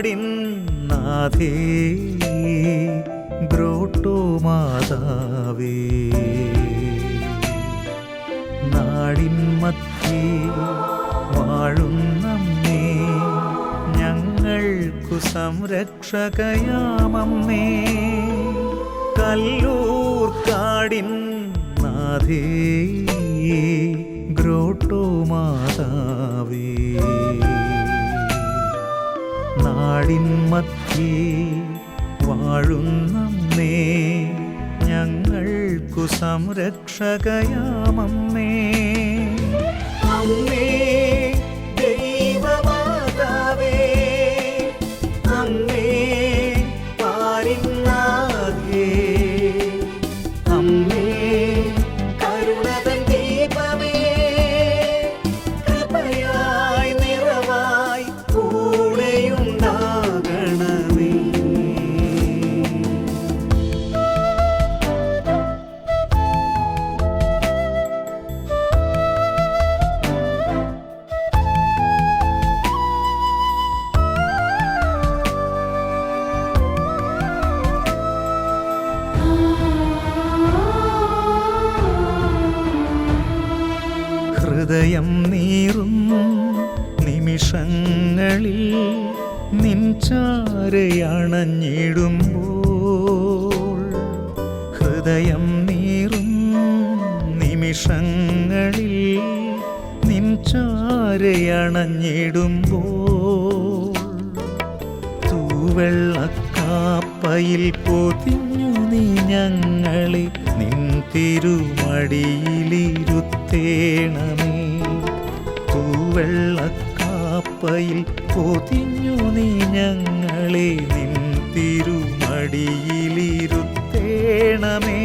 പാടിൻ നാഥേ ബ്രോട്ടോ മാതാവേ. നാടിൻ മധ്യേ വാഴുന്നമ്മേ ഞങ്ങൾക്കു സംരക്ഷകയാമമ്മേ. കല്ലൂർ കാടിൻ നാഥേ ഗ്രോട്ടോ മാതാവേ. നാടിൻ മധ്യേ വാഴുന്നമ്മേ ഞങ്ങൾക്കു സംരക്ഷകയാമമ്മേ. അമ്മേ ദൈവമാതാവേ അമ്മേ ഹൃദയം നീറും നിമിഷങ്ങളിൽ നിൻ ചാരയണഞ്ഞിടുമ്പോൾ ഹൃദയം നീറും നിമിഷങ്ങളിൽ നിൻ ചാരയണഞ്ഞിടുമ്പോൾ തൂവെള്ളക്കാപ്പയിൽ പൊതിഞ്ഞു നീ ഞങ്ങളെ നിൻ തിരുമടിയിലിരുത്തേണമേ. വെള്ളക്കാപ്പയിൽ പൊതിഞ്ഞു നീ ഞങ്ങളെ നിൻ തിരുമടിയിലിരുത്തേണമേ.